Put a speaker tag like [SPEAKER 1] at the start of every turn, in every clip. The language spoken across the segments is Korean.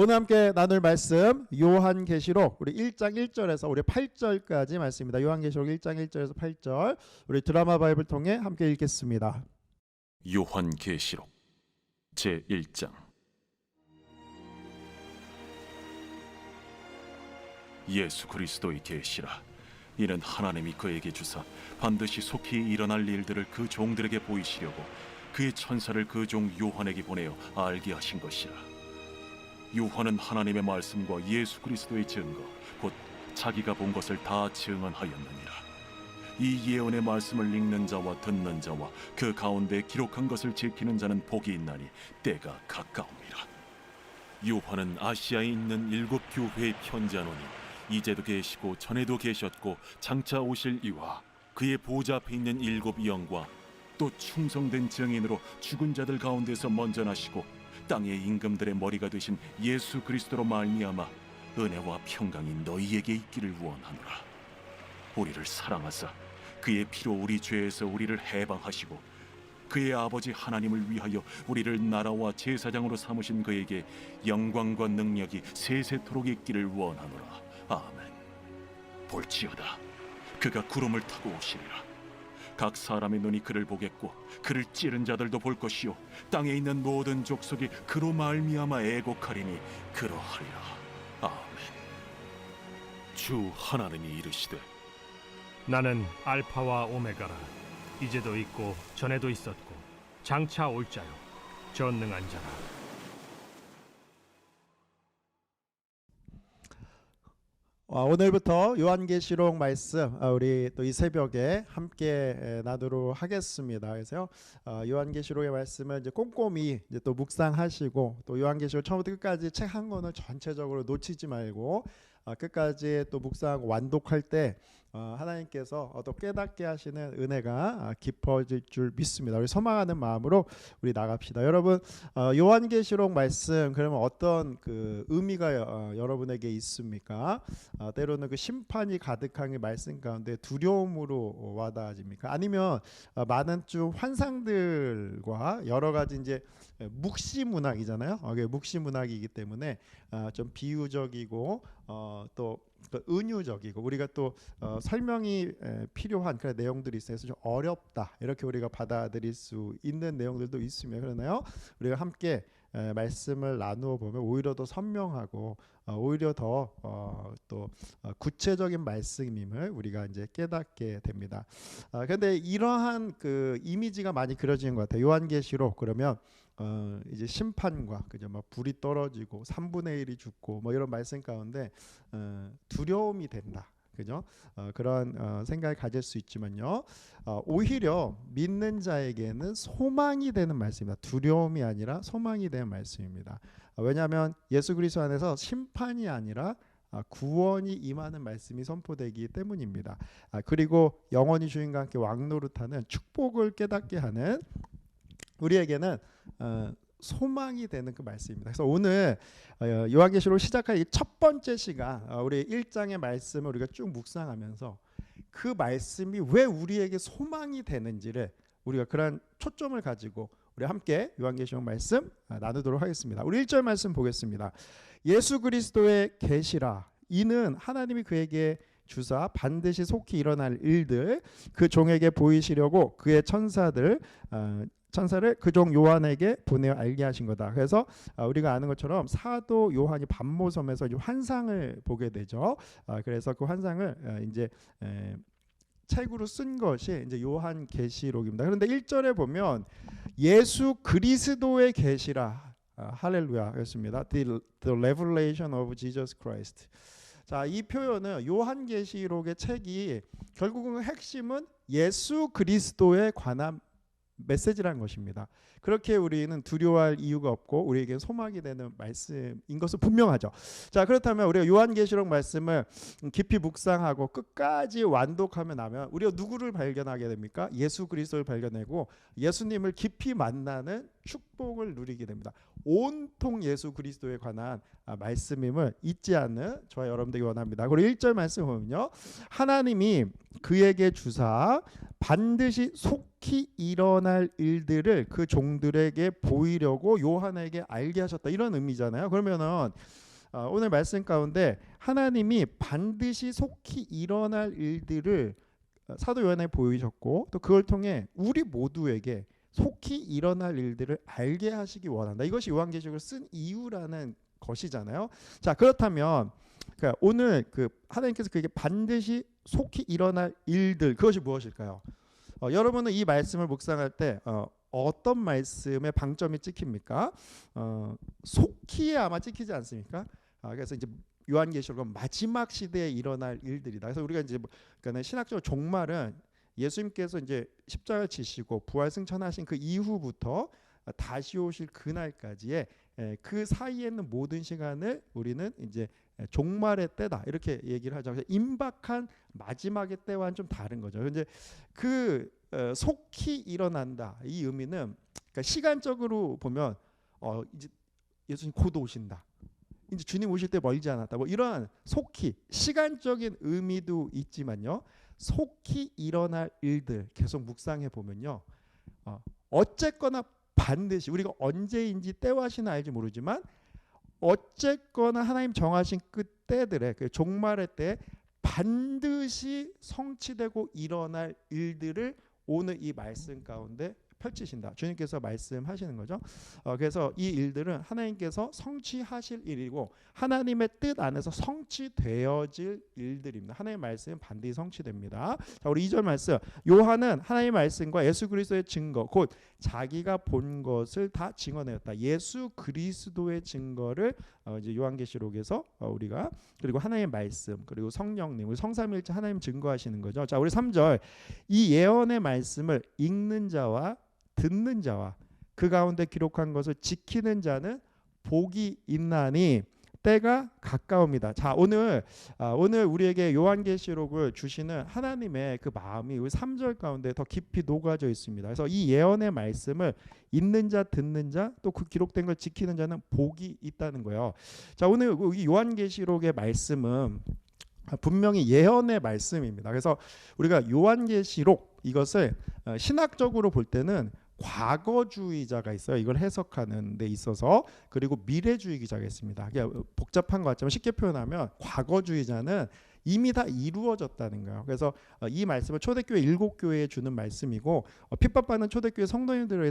[SPEAKER 1] 오늘 함께 나눌 말씀 요한계시록 우리 1장 1절에서 우리 8절까지 말씀입니다. 요한계시록 1장 1절에서 8절 우리 드라마 바이블 통해 함께 읽겠습니다.
[SPEAKER 2] 요한계시록 제 1장 예수 그리스도의 계시라 이는 하나님이 그에게 주사 반드시 속히 일어날 일들을 그 종들에게 보이시려고 그의 천사를 그 종 요한에게 보내어 알게 하신 것이라 요한은 하나님의 말씀과 예수 그리스도의 증거 곧 자기가 본 것을 다 증언하였느니라 이 예언의 말씀을 읽는 자와 듣는 자와 그 가운데 기록한 것을 지키는 자는 복이 있나니 때가 가까움이라. 요한은 아시아에 있는 일곱 교회에 편지하노니 이제도 계시고 전에도 계셨고 장차 오실 이와 그의 보좌 앞에 있는 일곱 영과 또 충성된 증인으로 죽은 자들 가운데서 먼저 나시고 땅의 임금들의 머리가 되신 예수 그리스도로 말미암아 은혜와 평강이 너희에게 있기를 원하노라. 우리를 사랑하사 그의 피로 우리 죄에서 우리를 해방하시고 그의 아버지 하나님을 위하여 우리를 나라와 제사장으로 삼으신 그에게 영광과 능력이 세세토록 있기를 원하노라. 아멘. 볼지어다. 그가 구름을 타고 오시리라 각 사람의 눈이 그를 보겠고 그를 찌른 자들도 볼 것이요. 땅에 있는 모든 족속이 그로 말미암아 애곡하리니 그러하리라. 아멘. 주 하나님이 이르시되
[SPEAKER 3] 나는 알파와 오메가라. 이제도 있고 전에도 있었고 장차 올 자요. 전능한 자라
[SPEAKER 1] 오늘부터 요한계시록 말씀 어, 우리 또 이 새벽에 함께 에, 나누도록 하겠습니다. 그래서 어, 요한계시록의 말씀을 이제 꼼꼼히 이제 또 묵상하시고 또 요한계시록 처음부터 끝까지 책 한 권을 전체적으로 놓치지 말고 어, 끝까지 또 묵상 완독할 때 어, 하나님께서 어, 또 깨닫게 하시는 은혜가 아, 깊어질 줄 믿습니다. 우리 소망하는 마음으로 우리 나갑시다. 여러분 어, 요한계시록 말씀 그러면 어떤 그 의미가 어, 여러분에게 있습니까? 어, 때로는 그 심판이 가득한 그 말씀 가운데 두려움으로 와닿아집니까? 아니면 어, 많은 좀 환상들과 여러 가지 이제 묵시 문학이잖아요. 어, 묵시 문학이기 때문에 어, 좀 비유적이고 어, 또그 은유적이고 우리가 또 어, 설명이 에, 필요한 그런 내용들이 있어요. 그래서 좀 어렵다 이렇게 우리가 받아들일 수 있는 내용들도 있으며 그러나요? 우리가 함께 에, 말씀을 나누어 보면 오히려 더 선명하고 어, 오히려 더 어, 또 어, 구체적인 말씀임을 우리가 이제 깨닫게 됩니다. 아, 근데 이러한 그 이미지가 많이 그려지는 것 같아요. 요한계시록 그러면 어, 이제 심판과 그죠 막 불이 떨어지고 3분의 1이 죽고 뭐 이런 말씀 가운데 어, 두려움이 된다. 그죠? 어, 그런 어, 생각을 가질 수 있지만요. 어, 오히려 믿는 자에게는 소망이 되는 말씀입니다. 두려움이 아니라 소망이 되는 말씀입니다. 어, 왜냐하면 예수 그리스도 안에서 심판이 아니라 아, 구원이 임하는 말씀이 선포되기 때문입니다. 아, 그리고 영원히 주인과 함께 왕노릇하는 축복을 깨닫게 하는 우리에게는 어, 소망이 되는 그 말씀입니다. 그래서 오늘 어, 요한계시록 시작할 이첫 번째 시간 어, 우리 1장의 말씀을 우리가 쭉 묵상하면서 그 말씀이 왜 우리에게 소망이 되는지를 우리가 그런 초점을 가지고 우리 함께 요한계시록 말씀 아, 나누도록 하겠습니다. 우리 1절 말씀 보겠습니다. 예수 그리스도의 계시라 이는 하나님이 그에게 주사 반드시 속히 일어날 일들 그 종에게 보이시려고 그의 천사들 어, 천사를 그종 요한에게 보내어 알게 하신 거다. 그래서 아, 우리가 아는 것처럼 사도 요한이 반모섬에서 환상을 보게 되죠. 아, 그래서 그 환상을 아, 이제 에, 책으로 쓴 것이 이제 요한 계시록입니다. 그런데 1절에 보면 예수 그리스도의 계시라 아, 할렐루야였습니다. The, the revelation of Jesus Christ. 자, 이 표현은 요한 계시록의 책이 결국은 핵심은 예수 그리스도에 관한 메시지라는 것입니다. 그렇게 우리는 두려워할 이유가 없고 우리에게 소망이 되는 말씀인 것은 분명하죠. 자 그렇다면 우리가 요한계시록 말씀을 깊이 묵상하고 끝까지 완독하며 나면 우리가 누구를 발견하게 됩니까? 예수 그리스도를 발견하고 예수님을 깊이 만나는 축복을 누리게 됩니다. 온통 예수 그리스도에 관한 아, 말씀임을 잊지 않는 저와 여러분들이 원합니다. 그리고 1절 말씀 보면요. 하나님이 그에게 주사 반드시 속히 일어날 일들을 그 종들에게 보이려고 요한에게 알게 하셨다. 이런 의미잖아요. 그러면은 어, 오늘 말씀 가운데 하나님이 반드시 속히 일어날 일들을 어, 사도 요한에게 보이셨고 또 그걸 통해 우리 모두에게 속히 일어날 일들을 알게 하시기 원한다. 이것이 요한계시록을 쓴 이유라는 것이잖아요. 자 그렇다면 그러니까 오늘 그 하나님께서 그에게 반드시 속히 일어날 일들 그것이 무엇일까요? 어, 여러분은 이 말씀을 묵상할 때 어, 어떤 말씀에 방점이 찍힙니까? 어, 속히에 아마 찍히지 않습니까? 아, 그래서 이제 요한계시록은 마지막 시대에 일어날 일들이다. 그래서 우리가 이제 뭐- 그러니까 신학적으로 종말은 예수님께서 이제 십자가 지시고 부활 승천하신 그 이후부터 다시 오실 그날까지의 에, 그 사이에 있는 모든 시간을 우리는 이제 종말의 때다 이렇게 얘기를 하죠. 그래서 임박한 마지막의 때와는 좀 다른 거죠. 근데 그 어, 속히 일어난다 이 의미는 그러니까 시간적으로 보면 어 이제 예수님 곧 오신다. 이제 주님 오실 때 멀지 않았다. 뭐 이런 속히 시간적인 의미도 있지만요. 속히 일어날 일들 계속 묵상해 보면요. 어, 어쨌거나 반드시 우리가 언제인지 때와 시는 알지 모르지만 어쨌거나 하나님 정하신 그 때들에 그 종말의 때 반드시 성취되고 일어날 일들을 오늘 이 말씀 가운데 펼치신다. 주님께서 말씀하시는 거죠. 어, 그래서 이 일들은 하나님께서 성취하실 일이고 하나님의 뜻 안에서 성취되어질 일들입니다. 하나님의 말씀은 반드시 성취됩니다. 자, 우리 2절 말씀. 요한은 하나님의 말씀과 예수 그리스도의 증거 곧 자기가 본 것을 다 증언하였다. 예수 그리스도의 증거를 어, 이제 요한계시록에서 어, 우리가 그리고 하나님의 말씀 그리고 성령님 우리 성삼일체 하나님 증거하시는 거죠. 자, 우리 3절 이 예언의 말씀을 읽는 자와 듣는 자와 그 가운데 기록한 것을 지키는 자는 복이 있나니 때가 가까웁니다. 자 오늘 아, 오늘 우리에게 요한계시록을 주시는 하나님의 그 마음이 우리 3절 가운데 더 깊이 녹아져 있습니다. 그래서 이 예언의 말씀을 읽는 자, 듣는 자, 또 그 기록된 걸 지키는 자는 복이 있다는 거예요. 자 오늘 이 요한계시록의 말씀은 분명히 예언의 말씀입니다. 그래서 우리가 요한계시록 이것을 어, 신학적으로 볼 때는 과거주의자가 있어요. 이걸 해석하는 데 있어서 그리고 미래주의 기자가 있습니다. 복잡한 것 같지만 쉽게 표현하면 과거주의자는 이미 다 이루어졌다는 거예요. 그래서 어, 이 말씀을 초대교회 일곱 교회에 주는 말씀이고 어, 핍박받는 초대교회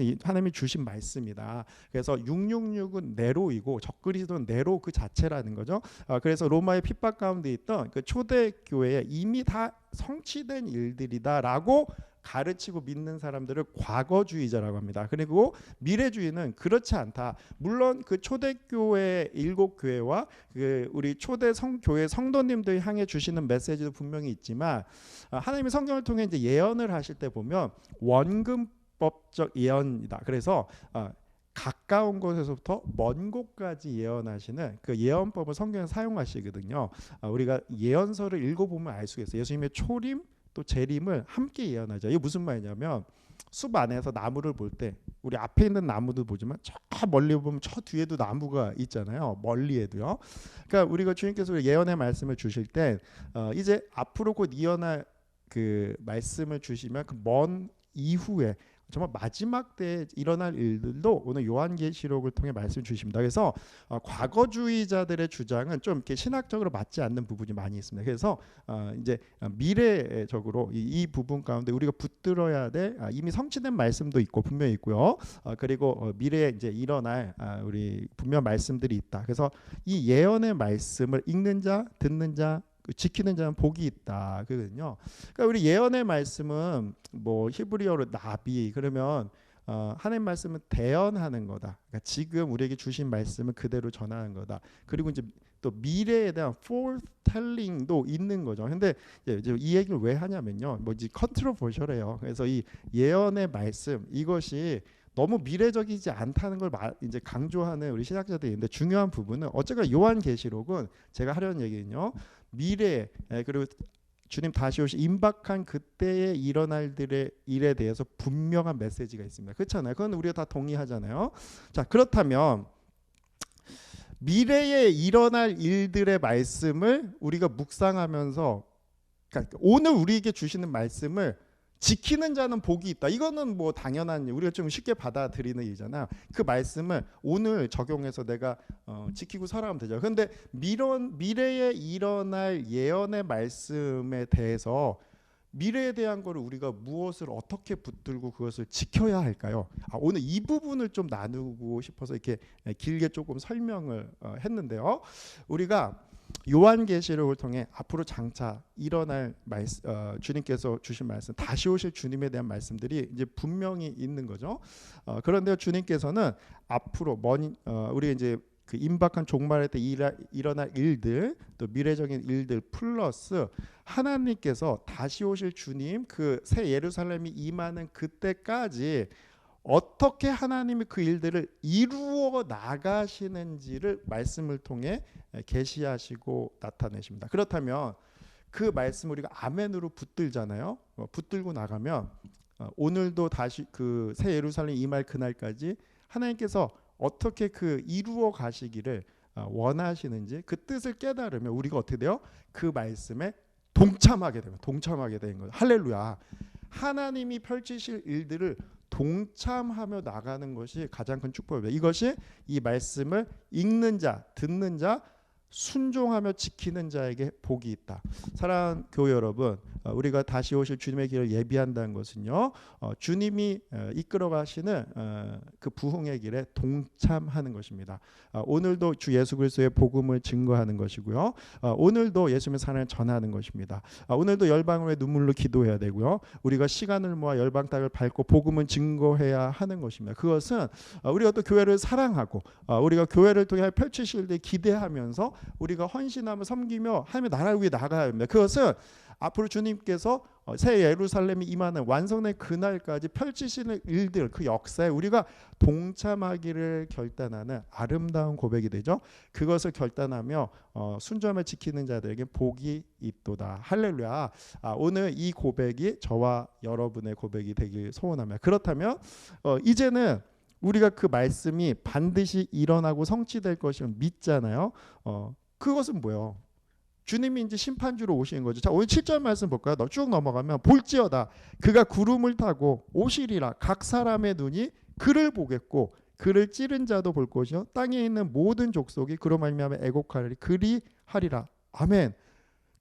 [SPEAKER 1] 이 하나님이 주신 말씀이다. 그래서 666은 네로이고 적그리스도는 네로 그 자체라는 거죠. 어, 그래서 로마의 핍박 가운데 있던 그 초대교회에 이미 다 성취된 일들이다라고 가르치고 믿는 사람들을 과거주의자라고 합니다. 그리고 미래주의는 그렇지 않다. 물론 그 초대교회 일곱 교회와 그 우리 초대 성교회 성도님들 향해 주시는 메시지도 분명히 있지만 아, 하나님이 성경을 통해 이제 예언을 하실 때 보면 원근법적 예언이다. 그래서 아, 가까운 곳에서부터 먼 곳까지 예언하시는 그 예언법을 성경에 사용하시거든요. 아, 우리가 예언서를 읽어보면 알 수 있어요. 예수님의 초림 또 재림을 함께 예언하죠. 이게 무슨 말이냐면 숲 안에서 나무를 볼 때 우리 앞에 있는 나무도 보지만 저 멀리 보면 저 뒤에도 나무가 있잖아요. 멀리에도요. 그러니까 우리가 주님께서 예언의 말씀을 주실 때 어, 이제 앞으로 곧 예언할 그 말씀을 주시면 그 먼 이후에 정말 마지막 때 일어날 일들도 오늘 요한계시록을 통해 말씀 주십니다. 그래서 어, 과거주의자들의 주장은 좀 이렇게 신학적으로 맞지 않는 부분이 많이 있습니다. 그래서 어, 이제 미래적으로 이, 이 부분 가운데 우리가 붙들어야 될 아, 이미 성취된 말씀도 있고 분명히 있고요. 어, 그리고 어, 미래에 이제 일어날 아, 우리 분명 말씀들이 있다. 그래서 이 예언의 말씀을 읽는 자, 듣는 자, 그 지키는 자는 복이 있다. 그거든요. 그러니까 우리 예언의 말씀은 뭐 히브리어로 나비 그러면 어, 하나님 말씀은 대언하는 거다. 그러니까 지금 우리에게 주신 말씀을 그대로 전하는 거다. 그리고 이제 또 미래에 대한 foretelling도 있는 거죠. 근데 이제 이 얘기를 왜 하냐면요. 뭐 이제 컨트로버셜해요. 그래서 이 예언의 말씀 이것이 너무 미래적이지 않다는 걸 마, 이제 강조하는 우리 신학자들이 있는데 중요한 부분은 어쨌거나 요한계시록은 제가 하려는 얘기는요. 미래 에, 그리고 주님 다시 오시 임박한 그때에 일어날 들의 일에 대해서 분명한 메시지가 있습니다. 그렇잖아요. 그건 우리가 다 동의하잖아요. 자 그렇다면 미래에 일어날 일들의 말씀을 우리가 묵상하면서 그러니까 오늘 우리에게 주시는 말씀을 지키는 자는 복이 있다. 이거는 뭐 당연한 일, 우리가 좀 쉽게 받아들이는 일이잖아요. 그 말씀을 오늘 적용해서 내가 어, 지키고 살아가면 되죠. 그런데 미런 미래에 일어날 예언의 말씀에 대해서 미래에 대한 거를 우리가 무엇을 어떻게 붙들고 그것을 지켜야 할까요? 아, 오늘 이 부분을 좀 나누고 싶어서 이렇게 길게 조금 설명을 어, 했는데요. 우리가 요한계시록을 통해 앞으로 장차 일어날 말씀, 어, 주님께서 주신 말씀, 다시 오실 주님에 대한 말씀들이 이제 분명히 있는 거죠. 어, 그런데 주님께서는 앞으로 먼 어, 우리 이제 그 임박한 종말에 때 일하, 일어날 일들, 또 미래적인 일들 플러스 하나님께서 다시 오실 주님 그 새 예루살렘이 임하는 그때까지 어떻게 하나님이 그 일들을 이루어 나가시는지를 말씀을 통해 계시하시고 나타내십니다. 그렇다면 그 말씀 우리가 아멘으로 붙들잖아요. 어, 붙들고 나가면 어, 오늘도 다시 그 새 예루살렘 임할 그날까지 하나님께서 어떻게 그 이루어 가시기를 어, 원하시는지 그 뜻을 깨달으면 우리가 어떻게 돼요? 그 말씀에 동참하게 되면 동참하게 되는 거예요. 할렐루야. 하나님이 펼치실 일들을 동참하며 나가는 것이 가장 큰 축복입니다. 이것이 이 말씀을 읽는 자, 듣는 자, 순종하며 지키는 자에게 복이 있다. 사랑하는 교회 여러분, 어, 우리가 다시 오실 주님의 길을 예비한다는 것은요, 어, 주님이 어, 이끌어 가시는 어, 그 부흥의 길에 동참하는 것입니다. 어, 오늘도 주 예수 그리스도의 복음을 증거하는 것이고요. 어, 오늘도 예수님의 사랑을 전하는 것입니다. 어, 오늘도 열방을 눈물로 기도해야 되고요. 우리가 시간을 모아 열방 땅을 밟고 복음을 증거해야 하는 것입니다. 그것은 어, 우리가 또 교회를 사랑하고 어, 우리가 교회를 통해 펼치실 때 기대하면서 우리가 헌신하며 섬기며 하나님의 나라를 위해 나가야 합니다. 그것은 앞으로 주님께서 어, 새 예루살렘이 임하는 완성의 그날까지 펼치시는 일들 그 역사에 우리가 동참하기를 결단하는 아름다운 고백이 되죠. 그것을 결단하며 어, 순점을 지키는 자들에게 복이 있도다. 할렐루야. 아, 오늘 이 고백이 저와 여러분의 고백이 되길 소원합니다. 그렇다면 어, 이제는 우리가 그 말씀이 반드시 일어나고 성취될 것을 믿잖아요. 어, 그것은 뭐예요? 주님이 이제 심판주로 오시는 거죠. 자, 오늘 7절 말씀 볼까요? 너쭉 넘어가면 볼지어다 그가 구름을 타고 오시리라 각 사람의 눈이 그를 보겠고 그를 찌른 자도 볼 것이요 땅에 있는 모든 족속이 그로 말미암아 애곡하리라 그리 하리라. 아멘.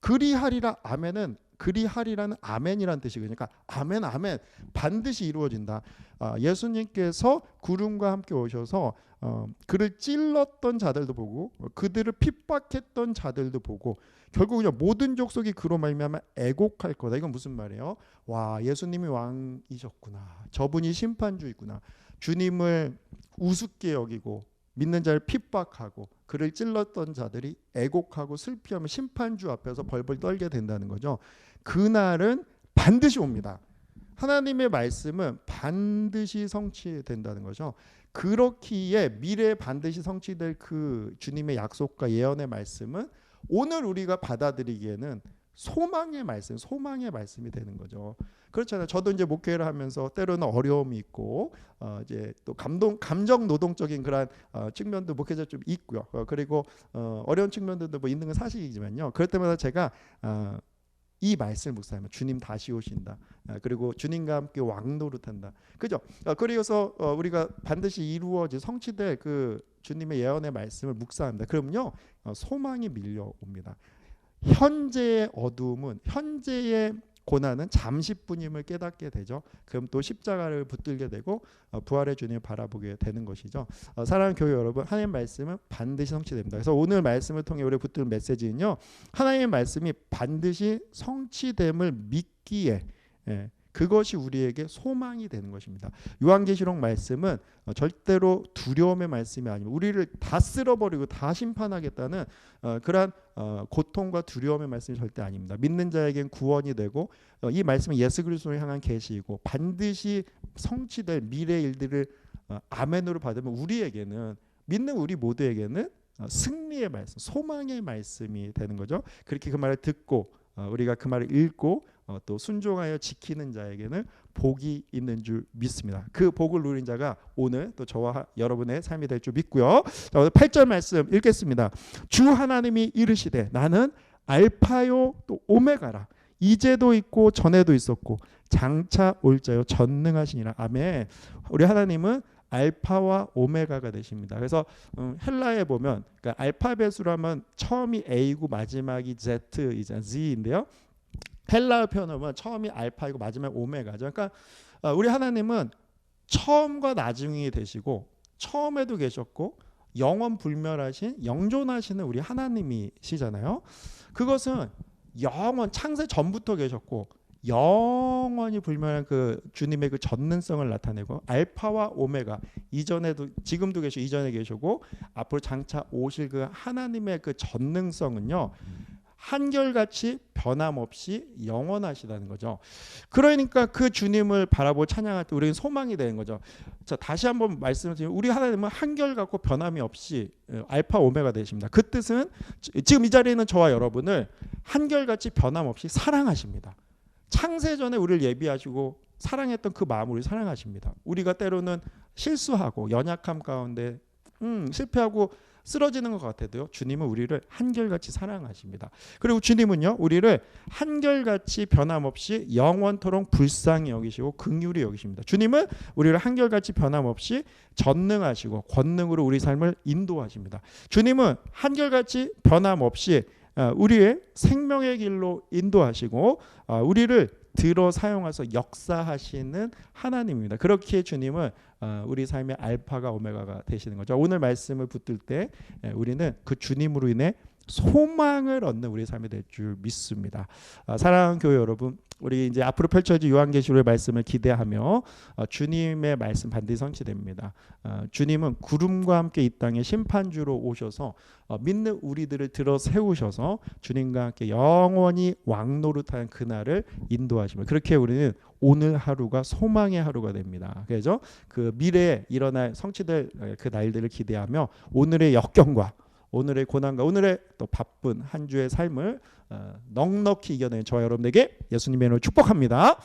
[SPEAKER 1] 그리 하리라. 아멘은 그리하리라는 아멘이라는 뜻이거든요. 그러니까 아멘 아멘 반드시 이루어진다. 아, 예수님께서 구름과 함께 오셔서 어, 그를 찔렀던 자들도 보고 어, 그들을 핍박했던 자들도 보고 결국 그냥 모든 족속이 그로 말미암아 애곡할 거다. 이건 무슨 말이에요? 와 예수님이 왕이셨구나. 저분이 심판주이구나. 주님을 우습게 여기고 믿는 자를 핍박하고 그를 찔렀던 자들이 애곡하고 슬피하며 심판주 앞에서 벌벌 떨게 된다는 거죠. 그날은 반드시 옵니다. 하나님의 말씀은 반드시 성취된다는 거죠. 그렇기에 미래에 반드시 성취될 그 주님의 약속과 예언의 말씀은 오늘 우리가 받아들이기에는 소망의 말씀, 소망의 말씀이 되는 거죠. 그렇잖아요. 저도 이제 목회를 하면서 때로는 어려움이 있고 어 이제 또 감동 감정 노동적인 그런 어 측면도 목회자 좀 있고요. 어 그리고 어 어려운 측면들도 뭐 있는 건 사실이지만요. 그럴 때마다 제가 어 이 말씀을 묵상하면 주님 다시 오신다. 아, 그리고 주님과 함께 왕노릇한다. 그죠? 어, 그래서 어, 우리가 반드시 이루어질 성취될 그 주님의 예언의 말씀을 묵상합니다. 어, 소망이 밀려옵니다. 현재의 어두움은 현재의 고난은 잠시뿐임을 깨닫게 되죠. 그럼 또 십자가를 붙들게 되고 어, 부활의 주님을 바라보게 되는 것이죠. 어, 사랑하는 교회 여러분, 하나님 말씀은 반드시 성취됩니다. 그래서 오늘 말씀을 통해 우리 붙들 메시지는요, 하나님의 말씀이 반드시 성취됨을 믿기에 예, 그것이 우리에게 소망이 되는 것입니다. 요한계시록 말씀은 어, 절대로 두려움의 말씀이 아니고 우리를 다 쓸어버리고 다 심판하겠다는 어, 그러한 어, 고통과 두려움의 말씀이 절대 아닙니다. 믿는 자에겐 구원이 되고 어, 이 말씀은 예수 그리스도를 향한 계시이고 반드시 성취될 미래 일들을 어, 아멘으로 받으면 우리에게는 믿는 우리 모두에게는 어, 승리의 말씀, 소망의 말씀이 되는 거죠. 그렇게 그 말을 듣고 어, 우리가 그 말을 읽고 어, 또 순종하여 지키는 자에게는 복이 있는 줄 믿습니다. 그 복을 누린 자가 오늘 또 저와 하- 여러분의 삶이 될 줄 믿고요. 자, 오늘 8절 말씀 읽겠습니다. 주 하나님이 이르시되 나는 알파요 또 오메가라. 이제도 있고 전에도 있었고 장차 올 자요 전능하시니라. 아멘. 우리 하나님은 알파와 오메가가 되십니다. 그래서 음, 헬라에 보면 그러니까 알파벳으로 하면 처음이 A고 마지막이 Z이자 Z인데요. 헬라어 표현하면 처음이 알파이고 마지막이 오메가죠. 그러니까 어, 우리 하나님은 처음과 나중이 되시고 처음에도 계셨고 영원 불멸하신 영존하시는 우리 하나님이시잖아요. 그것은 영원 창세 전부터 계셨고 영원히 불멸한 그 주님의 그 전능성을 나타내고 알파와 오메가 이전에도 지금도 계시고 이전에 계시고 앞으로 장차 오실 그 하나님의 그 전능성은요 한결같이 변함없이 영원하시다는 거죠. 그러니까 그 주님을 바라보고 찬양할 때 우리는 소망이 되는 거죠. 자 다시 한번 말씀드리면 우리 하나님은 한결같고 변함이 없이 어, 알파 오메가 되십니다. 그 뜻은 지- 지금 이 자리에 있는 저와 여러분을 한결같이 변함없이 사랑하십니다. 창세 전에 우리를 예비하시고 사랑했던 그 마음을 사랑하십니다. 우리가 때로는 실수하고 연약함 가운데 음, 실패하고 쓰러지는 것 같아도요. 주님은 우리를 한결같이 사랑하십니다. 그리고 주님은요. 우리를 한결같이 변함없이 영원토록 불쌍히 여기시고 긍휼히 여기십니다. 주님은 우리를 한결같이 변함없이 전능하시고 권능으로 우리 삶을 인도하십니다. 주님은 한결같이 변함없이 어, 우리의 생명의 길로 인도하시고 어, 우리를 들어 사용해서 역사하시는 하나님입니다. 그렇게 주님은 어, 우리 삶의 알파가 오메가가 되시는 거죠. 오늘 말씀을 붙들 때 예, 우리는 그 주님으로 인해 소망을 얻는 우리 삶이 될 줄 믿습니다. 아, 사랑하는 교회 여러분, 우리 이제 앞으로 펼쳐질 요한계시록의 말씀을 기대하며 어, 주님의 말씀 반드시 성취됩니다. 어, 주님은 구름과 함께 이 땅에 심판주로 오셔서 어, 믿는 우리들을 들어 세우셔서 주님과 함께 영원히 왕노릇하는 그날을 인도하십니다. 그렇게 우리는 오늘 하루가 소망의 하루가 됩니다. 그래서 그 미래에 일어날 성취될 에, 그 날들을 기대하며 오늘의 역경과 오늘의 고난과 오늘의 또 바쁜 한 주의 삶을 어, 넉넉히 이겨내는 저와 여러분에게 예수님의 이름으로 축복합니다.